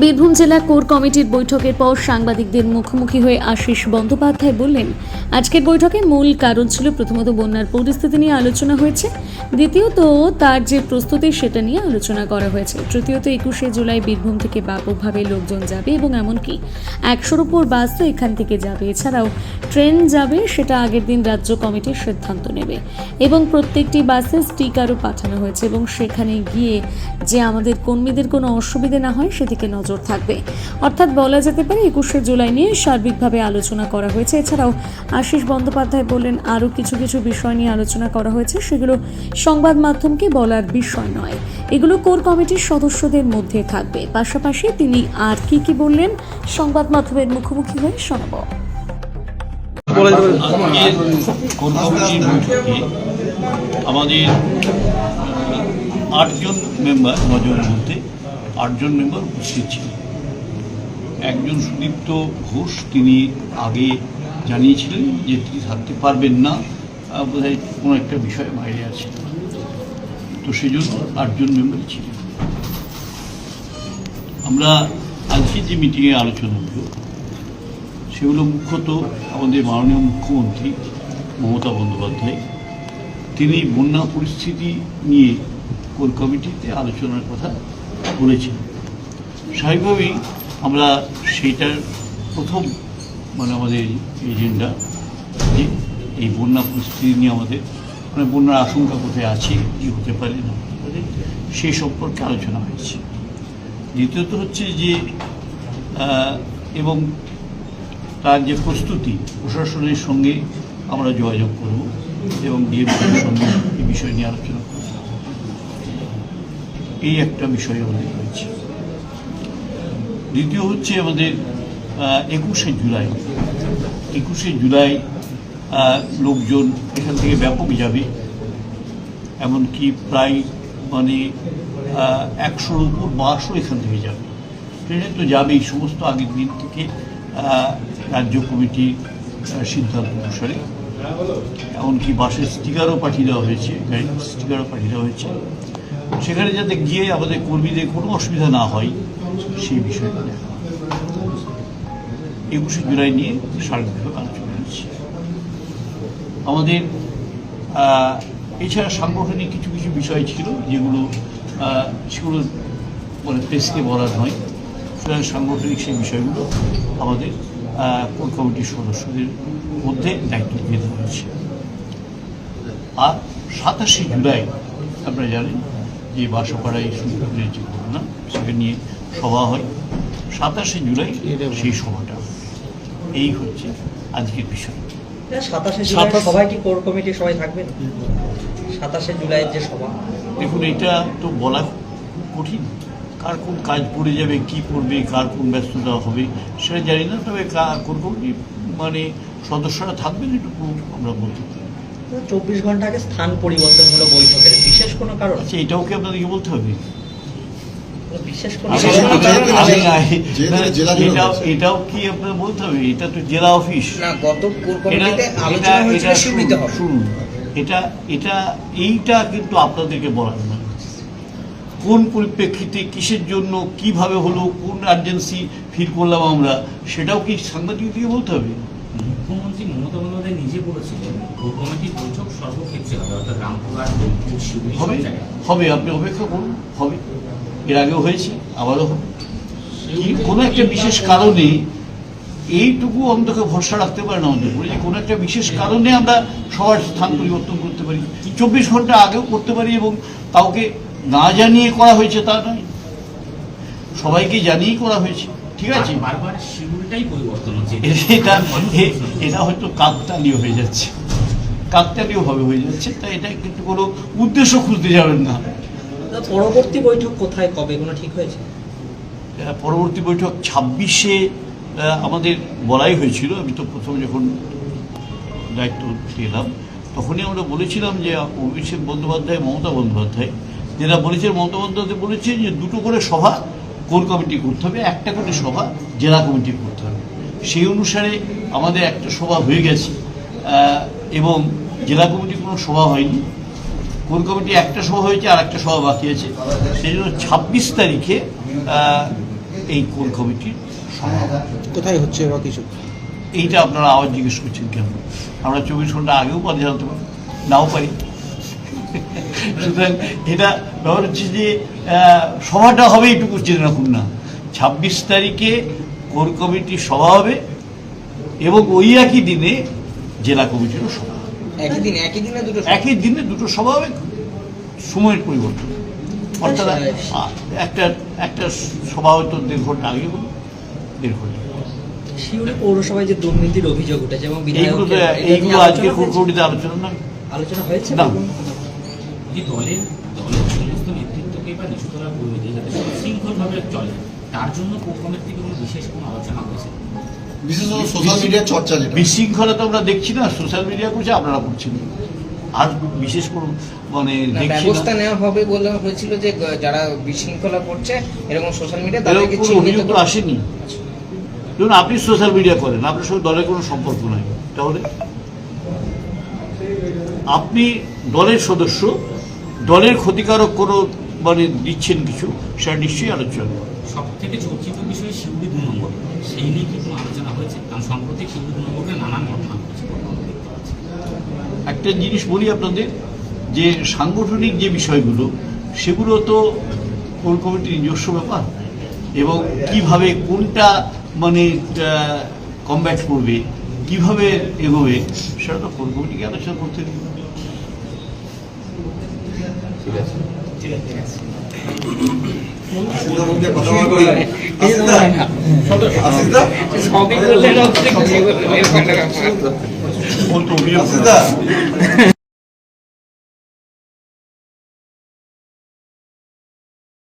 বীরভূম জেলা কোর কমিটির বৈঠকের পর সাংবাদিকদের মুখোমুখি হয়ে আশিস বন্দ্যোপাধ্যায় বললেন, আজকের বৈঠকে মূল কারণ ছিল প্রথমত বন্যার পরিস্থিতি নিয়ে আলোচনা হয়েছে, দ্বিতীয়ত তার যে প্রস্তুতি সেটা নিয়ে আলোচনা করা হয়েছে, তৃতীয়ত একুশে জুলাই বীরভূম থেকে ব্যাপকভাবে লোকজন যাবে এবং এমনকি একশোর উপর বাস তো এখান থেকে যাবে, এছাড়াও ট্রেন যাবে সেটা আগের দিন রাজ্য কমিটির সিদ্ধান্ত নেবে এবং প্রত্যেকটি বাসে স্টিকারও পাঠানো হয়েছে এবং সেখানে গিয়ে যে আমাদের কর্মীদের কোনো অসুবিধে না হয় সেদিকে নজর থাকবে। অর্থাৎ বলা যেতে পারে, একুশে জুলাই নিয়ে সার্বিকভাবে আলোচনা করা হয়েছে। এছাড়াও আশিস বন্দ্যোপাধ্যায় বললেন, আরও কিছু কিছু বিষয় নিয়ে আলোচনা করা হয়েছে। সেগুলো সংবাদ মাধ্যমকে বলার বিষয় নয়। এগুলো কোর কমিটির সদস্যদের মধ্যে থাকবে। পাশাপাশি তিনি আর কি কি বললেন, সংবাদ মাধ্যমের মুখোমুখি হয়ে শোনাবো। আমাদের আটজন মেম্বার নজনের মধ্যে আটজন মেম্বার উপস্থিত ছিলেন। একজন সুদীপ্ত ঘোষ তিনি আগে জানিয়েছিলেন যে তিনি থাকতে পারবেন না বোধহয় কোনো একটা বিষয়ে বাইরে আছে তো সেই জন্য আটজন মেম্বার ছিলেন। আমরা আজকে যে মিটিংয়ে আলোচনা হলো সেগুলো মুখ্যত আমাদের মাননীয় মুখ্যমন্ত্রী মমতা বন্দ্যোপাধ্যায়, তিনি বন্যা পরিস্থিতি নিয়ে কোর কমিটিতে আলোচনার কথা বলেছেন স্বাভাবিকভাবেই আমরা সেইটার প্রথম মানে আমাদের এজেন্ডা যে এই বন্যা পরিস্থিতি নিয়ে আমাদের মানে বন্যার আশঙ্কা কোথায় আছে, কি হতে পারে, না হতে পারে সেই সম্পর্কে আলোচনা হয়েছে। দ্বিতীয়ত হচ্ছে যে এবং তার যে প্রস্তুতি, প্রশাসনের সঙ্গে আমরা যোগাযোগ করব এবং ডিএমপির সঙ্গে এই বিষয় নিয়ে আলোচনা করব। এই একটা বিষয় আমাদের রয়েছে। দ্বিতীয় হচ্ছে আমাদের একুশে জুলাই। একুশে জুলাই লোকজন এখান থেকে ব্যাপক যাবে। এমনকি প্রায় মানে একশোর উপর বাসও এখান থেকে যাবে। ট্রেনে তো যাবেই, সমস্ত আগের দিন থেকে রাজ্য কমিটি সিদ্ধান্ত অনুসারে। এমনকি বাসের স্টিকারও পাঠিয়ে দেওয়া হয়েছে, গাড়ির স্টিকারও পাঠিয়ে দেওয়া হয়েছে। সেখানে যাতে গিয়ে আমাদের কর্মীদের কোনো অসুবিধা না হয়, সেই বিষয়টা একুশে জুলাই নিয়ে সার্বিকভাবে আলোচনা হয়েছে আমাদের এছাড়া সাংগঠনিক কিছু কিছু বিষয় ছিল যেগুলো সেগুলো মানে প্রেসকে বলার নয়। সুতরাং সাংগঠনিক সেই বিষয়গুলো আমাদের কোর কমিটির সদস্যদের মধ্যে দায়িত্ব দিয়ে দেওয়া হয়েছে। আর সাতাশে জুলাই, আপনারা জানেন যে বাসাপাড়ায় সুন্দরের যে ঘটনা সেটা নিয়ে সভা হয়। সাতাশে জুলাই সেই সভাটা। এই হচ্ছে আজকের বিষয়। সাতাশে জুলাই সবাই কি কোর কমিটির সবাই থাকবেন সাতাশে জুলাইয়ের যে সভা। দেখুন এটা তো বলা কঠিন। কার কোন কাজ পড়ে যাবে কি করবে কার কোন ব্যস্ততা হবে সেটা জানি না। তবে কা- কোন কোন মানে সদস্যরা থাকবেন এটুকু আমরা বলতে পারি। চব্বিশ ঘণ্টা আগে স্থান পরিবর্তন হলো বৈঠকের বিশেষ কোনো কারণ? আচ্ছা এটাও কি আপনাদেরকে বলতে হবে? এটাও কি আপনার বলতে হবে? এটা তো জেলা অফিস। শুনুন এটা এটা এইটা কিন্তু আপনাদেরকে বলার না। কোন পরিপ্রেক্ষিতে কিসের জন্য কীভাবে হলো কোন আর্জেন্সি ফিল করলাম আমরা সেটাও কি সাংবাদিকদেরকে বলতে হবে? মুখ্যমন্ত্রী মমতা বন্দ্যোপাধ্যায় নিজে বলেছিলেন কোর কমিটির বৈঠক সর্বক্ষেত্রে হবে অর্থাৎ রামপুরহাট বোলপুর শিউরি হবে হবে আপনি অপেক্ষা করুন হবে। এর আগেও হয়েছে আবারও হবে। কোনো একটা বিশেষ কারণে এইটুকু অন্তকে ভরসা রাখতে পারে না আমাদের উপরে যে কোনো একটা বিশেষ কারণে আমরা সবার স্থান পরিবর্তন করতে পারি। চব্বিশ ঘণ্টা আগেও করতে পারি এবং কাউকে না জানিয়ে করা হয়েছে তা নয়। সবাইকে জানিয়েই করা হয়েছে। ঠিক আছে বারবার শিডিউলটাই পরিবর্তন হচ্ছে। এটা এটা হয়তো কাকতালীয় হয়ে যাচ্ছে। কাকতালীয় ভাবে হয়ে যাচ্ছে তাই এটা কিন্তু কোনো উদ্দেশ্য খুঁজতে যাবেন না। পরবর্তী বৈঠক কোথায় কবে কোনো ঠিক হয়েছে? পরবর্তী বৈঠক ছাব্বিশে আমাদের বলাই হয়েছিল আমি তো প্রথম যখন দায়িত্ব পেলাম তখনই আমরা বলেছিলাম যে অভিষেক বন্দ্যোপাধ্যায় মমতা বন্দ্যোপাধ্যায় যেটা বলেছেন মমতা বন্দ্যোপাধ্যায় বলেছেন যে দুটো করে সভা কোর কমিটি করতে হবে একটা করে সভা জেলা কমিটি করতে হবে। সেই অনুসারে আমাদের একটা সভা হয়ে গেছে এবং জেলা কমিটি কোনো সভা হয়নি। কোর কমিটি একটা সভা হয়েছে আর একটা সভা বাকি আছে। সেই জন্য ছাব্বিশ তারিখে এই কোর কমিটির সভা কোথায় হচ্ছে বা কিছু? এইটা আপনারা আবার জিজ্ঞেস করছেন কেন? আমরা চব্বিশ ঘণ্টা আগেও পারি জানতে পারি নাও পারি। সুতরাং এটা ব্যাপার হচ্ছে যে সভাটা হবে একটু জেনে রাখুন না। ছাব্বিশ তারিখে কোর কমিটির সভা হবে এবং ওই একই দিনে জেলা কমিটিরও সভা হবে। একই দিন একই দিনে দুটো একই দিনে দুটো সভা হবে সময়ের পরিবর্তন। অর্থাৎ একটা একটা সভা হয়তো দেড় ঘণ্টা আগে হলো দেড় ঘণ্টা শিউরে পৌরসভায় যে দুর্নীতির অভিযোগ উঠেছে এবং এইগুলো আজকে আলোচনা হয়েছে না। যে দলের দলের সমস্ত নেতৃত্বকে বা নিচুতলা কর্মীদের যাতে শৃঙ্খলভাবে চলে তার জন্য কোর থেকে কোনো বিশেষ কোনো আলোচনা হয়েছে? বিশেষত সোশ্যাল মিডিয়ার চর্চা যেটা। বিশৃঙ্খলা তো আমরা দেখছি না সোশ্যাল মিডিয়া করছে আপনারা করছেন আর বিশেষ কোনো মানে ব্যবস্থা নেওয়া হবে বলে হয়েছিল যে যারা বিশৃঙ্খলা করছে এরকম সোশ্যাল মিডিয়া তাদেরকে অভিযোগ তো আসেনি। ধরুন আপনি সোশ্যাল মিডিয়া করেন আপনার সঙ্গে দলের কোনো সম্পর্ক নাই। তাহলে? আপনি দলের সদস্য দলের ক্ষতিকারক কোনো মানে দিচ্ছেন কিছু সেটা নিশ্চয়ই আলোচনা। সব থেকে চর্চিত বিষয় শিউরি দু নম্বর। সেই নিয়ে কি কোনো আলোচনা হয়েছে। কারণ সম্প্রতি শিউরি দু নম্বরে নানান ঘটনা পাচ্ছি। একটা জিনিস বলি আপনাদের যে সাংগঠনিক যে বিষয়গুলো সেগুলো তো কোর কমিটির নিজস্ব ব্যাপার। এবং কীভাবে কোনটা মানে কমব্যাট করবে কীভাবে এগোবে সেটা তো কোর কমিটিকে আলোচনা করতে আসিদা আসিদা সবই করলেন